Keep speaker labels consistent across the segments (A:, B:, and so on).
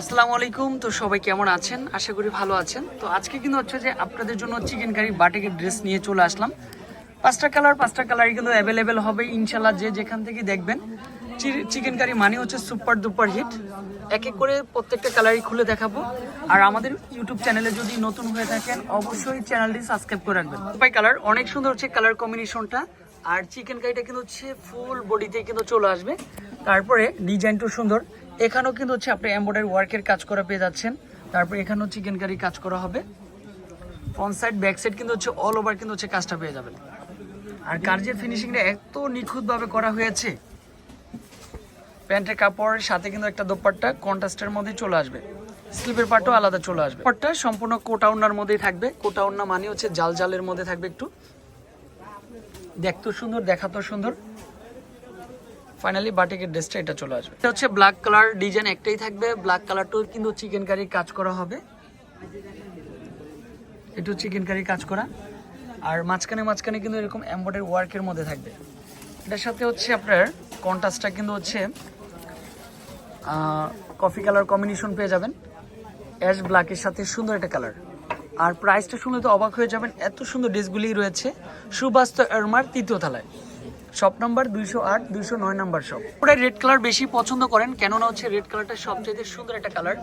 A: আসসালামু আলাইকুম। তো সবাই কেমন আছেন? আশা করি ভালো আছেন। তো আজকে কিন্তু হচ্ছে যে আপনাদের জন্য চিকেন কারি বাটিকের ড্রেস নিয়ে চলে আসলাম। পাঁচটা কালার পাঁচটা কালারই কিন্তু অ্যাভেলেবেল হবে। ইনশাল্লাহ যে যেখান থেকে দেখবেন চিকেন কারি মানে হচ্ছে সুপার দুপার হিট এক এক করে প্রত্যেকটা কালারই খুলে দেখাবো। আর আমাদের ইউটিউব চ্যানেলে যদি নতুন হয়ে থাকেন, অবশ্যই চ্যানেলটি সাবস্ক্রাইব করে রাখবেন। উপায় কালার অনেক সুন্দর হচ্ছে কালার কম্বিনেশনটা আর চিকেন কারিটা কিন্তু হচ্ছে ফুল বডিতে কিন্তু চলে আসবে। তারপরে ডিজাইনটা সুন্দর। এখানেও কিন্তু হচ্ছে আপনি এমব্রয়ডারি ওয়ার্কের কাজ করা পেয়ে যাচ্ছেন। তারপর এখানেও চিকেন কারি কাজ করা হবে। ফ্রন্ট সাইড ব্যাক সাইড কিন্তু হচ্ছে অল ওভার কিন্তু হচ্ছে কাজটা পেয়ে যাবেন। আর কার্যের ফিনিশিংটা এত নিখুঁতভাবে করা হয়েছে, প্যান্টের কাপড়ের সাথে কিন্তু একটা দোপাট্টা কন্ট্রাস্টের মধ্যে চলে আসবে। স্লিপের পার্টও আলাদা চলে আসবে। পাটটা সম্পূর্ণ কোটা ওড়নার মধ্যেই থাকবে। কোটা ওড়না মানে হচ্ছে জাল জালের মধ্যে থাকবে একটু। দেখতেও সুন্দর, দেখাতেও সুন্দর। ফাইনালি বাটিকের ড্রেসটা এটা চলে আসবে। এটা হচ্ছে ব্ল্যাক কালার ডিজাইন একটাই থাকবে। ব্ল্যাক কালারটাও কিন্তু চিকেন কারি কাজ করা হবে। একটু চিকেন কারি কাজ করা। আর মাঝখানে মাঝখানে কিন্তু এরকম এমব্রয়ডারি ওয়ার্কের মধ্যে থাকবে। এটার সাথে হচ্ছে আপনার কন্ট্রাস্টটা কিন্তু হচ্ছে কফি কালার কম্বিনেশন পেয়ে যাবেন। অ্যাশ ব্ল্যাকের সাথে সুন্দর একটা কালার আর প্রাইসটা শুনলে তো অবাক হয়ে যাবেন, এত সুন্দর ড্রেসগুলি রয়েছে। সুবাস্ত এরমার তৃতীয় তলায়। শপ নাম্বার দুইশো আট, দুইশো নয় নাম্বার শপ। ওরা রেড কালার বেশি পছন্দ করেন, কেননা হচ্ছে রেড কালারটা সবচেয়ে সুন্দর একটা কালার।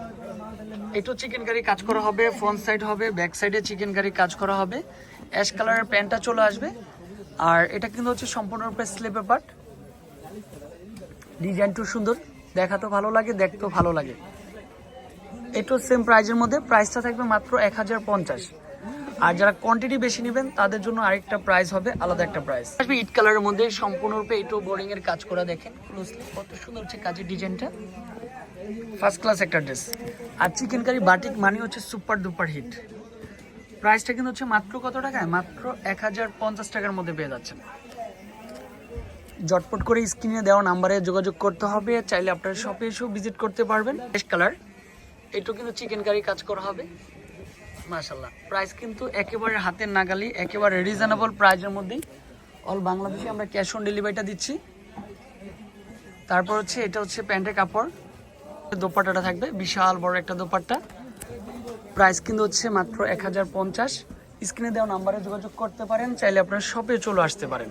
A: একটু চিকেন কারি কাজ করা হবে ফ্রন্ট সাইড হবে ব্যাক সাইডে চিকেন কারি কাজ করা হবে। অ্যাশ কালারের প্যান্টটা চলে আসবে। আর এটা কিন্তু হচ্ছে সম্পূর্ণরূপে স্লিপের পার্ট ডিজাইনটাও সুন্দর দেখাতেও ভালো লাগে দেখতেও ভালো লাগে। এটাও সেম প্রাইজের মধ্যে প্রাইসটা থাকবে মাত্র এক হাজার পঞ্চাশ। আর যারা কোয়ান্টিটি বেশি নেবেন তাদের জন্য আরেকটা প্রাইস হবে আলাদা একটা প্রাইস আসবে ইট কালারের মধ্যে সম্পূর্ণরূপে এটাও বোরিং এর কাজ করা দেখেন। ক্লোজলি কত সুন্দর হচ্ছে কাজের ডিজাইনটা। ফার্স্ট ক্লাস একটা ড্রেস আর চিকেন কারি বাটিক মানে হচ্ছে সুপার ডুপার হিট প্রাইসটা কিন্তু হচ্ছে মাত্র কত টাকায়? মাত্র এক হাজার পঞ্চাশ টাকার মধ্যে পেয়ে যাচ্ছেন। জটপট করে স্ক্রিনে দেওয়া নাম্বারে যোগাযোগ করতে হবে। চাইলে আপনারা শপে এসেও ভিজিট করতে পারবেন। বেস্ট কালার একটু কিন্তু চিকেন কারি কাজ করা হবে। মাশাল্লাহ প্রাইস কিন্তু একেবারে হাতের নাগালি, একেবারে রিজনেবল প্রাইজের মধ্যেই। অল বাংলাদেশে আমরা ক্যাশ অন ডেলিভারিটা দিচ্ছি। তারপর হচ্ছে, এটা হচ্ছে প্যান্টের কাপড়। দোপাট্টাটা থাকবে, বিশাল বড় একটা দোপাট্টা। প্রাইস কিন্তু হচ্ছে মাত্র এক হাজার পঞ্চাশ। স্ক্রিনে দেওয়া নাম্বারে যোগাযোগ করতে পারেন, চাইলে আপনারা শপে চলে আসতে পারেন।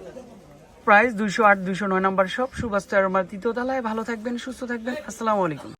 A: প্রাইস দুইশো আট, দুইশো নয় নাম্বার শপ সুভাষ তেরোমার তৃতীয় তলায়। ভালো থাকবেন, সুস্থ থাকবেন। আসসালামু আলাইকুম।